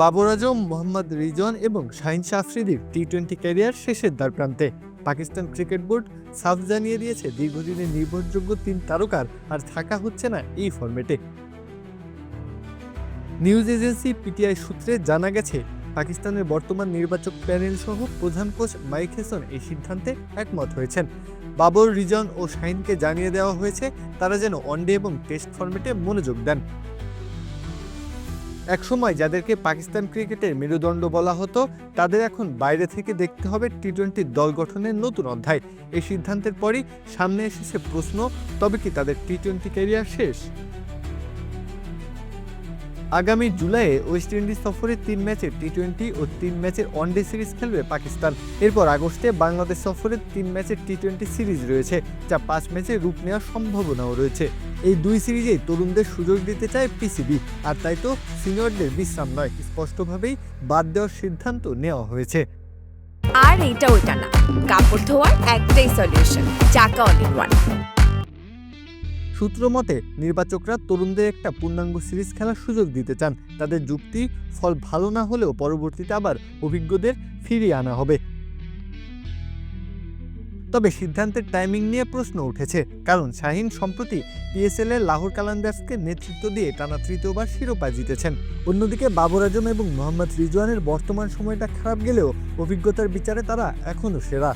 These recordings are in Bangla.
বাবর আজম মোহাম্মদ রিজন এবং শাহিন শাহ আফ্রিদির টি টোয়েন্টি ক্যারিয়ার শেষের দ্বার প্রান্তে পাকিস্তান ক্রিকেট বোর্ড সাফ জানিয়ে দিয়েছে, দীর্ঘদিনের নির্ভরযোগ্য তিন তারকার আর থাকা হচ্ছে না এই ফরম্যাটে। নিউজ এজেন্সি পিটিআই সূত্রে জানা গেছে, পাকিস্তানের বর্তমান নির্বাচক প্যানেল সহ প্রধান কোচ মাইক হেসন এই সিদ্ধান্তে একমত হয়েছেন। বাবর, রিজন ও শাহিনকে জানিয়ে দেওয়া হয়েছে, তারা যেন ওয়ানডে এবং টেস্ট ফরম্যাটে মনোযোগ দেন। একসময় যাদেরকে পাকিস্তান ক্রিকেটের মেরুদণ্ড বলা হতো, তাদের এখন বাইরে থেকে দেখতে হবে টি টোয়েন্টি দল গঠনের নতুন অধ্যায়। এই সিদ্ধান্তের পরই সামনে এসেছে প্রশ্ন, তবে কি তাদের টি টোয়েন্টি ক্যারিয়ার শেষ? আগামী জুলাইয়ে ওয়েস্ট ইন্ডিজ সফরে তিন ম্যাচের টি টোয়েন্টি ও তিন ম্যাচের ওয়ানডে সিরিজ খেলবে পাকিস্তান। এরপর আগস্টে বাংলাদেশ সফরে তিন ম্যাচের টি টোয়েন্টি সিরিজ রয়েছে, যা পাঁচ ম্যাচে রূপ নেওয়ার সম্ভাবনাও রয়েছে। এই দুই সিরিজেই তরুণদের সুযোগ দিতে চায় পিসিবি আর তাই তো সিনিয়রদের বিশ্রাম নয়, স্পষ্টভাবেই বাদ দেওয়ার সিদ্ধান্ত নেওয়া হয়েছে। আর এইটা ওইটা না, কাপড় ধোয়ার একটাই সলিউশন চাকা অল ইন ওয়ান সূত্র মতে, নির্বাচকরা তরুণদের একটা পূর্ণাঙ্গ সিরিজ খেলার সুযোগ দিতে চান। তাদের যুক্তি ফল ভালো না হলেও পরবর্তীতে আবার অভিজ্ঞদের ফিরিয়ে আনা হবে। তবে সিদ্ধান্তের টাইমিং নিয়ে প্রশ্ন উঠেছে, কারণ শাহিন সম্প্রতি পিএসএল এর লাহোর কালান্দার্সকে নেতৃত্ব দিয়ে টানা তৃতীয়বার শিরোপা জিতেছেন। অন্যদিকে বাবর আজম এবং মোহাম্মদ রিজওয়ানের বর্তমান সময়টা খারাপ গেলেও অভিজ্ঞতার বিচারে তারা এখনও সেরা।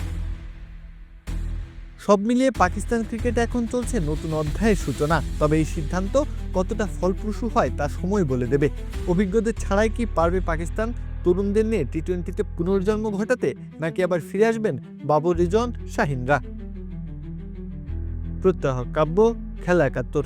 সব মিলিয়ে পাকিস্তান ক্রিকেটে এখন চলছে নতুন অধ্যায়ের সূচনা। তবে এই সিদ্ধান্ত কতটা ফলপ্রসূ হয় তা সময় বলে দেবে। অভিজ্ঞদের ছাড়াই কি পারবে পাকিস্তান? তরুণদের নিয়ে টি টোয়েন্টিতে পুনর্জন্ম ঘটাতে, নাকি আবার ফিরে আসবেন বাবর রিজন, শাহিনরা? প্রত্যাহ কাব্য, খেলা একাত্তর।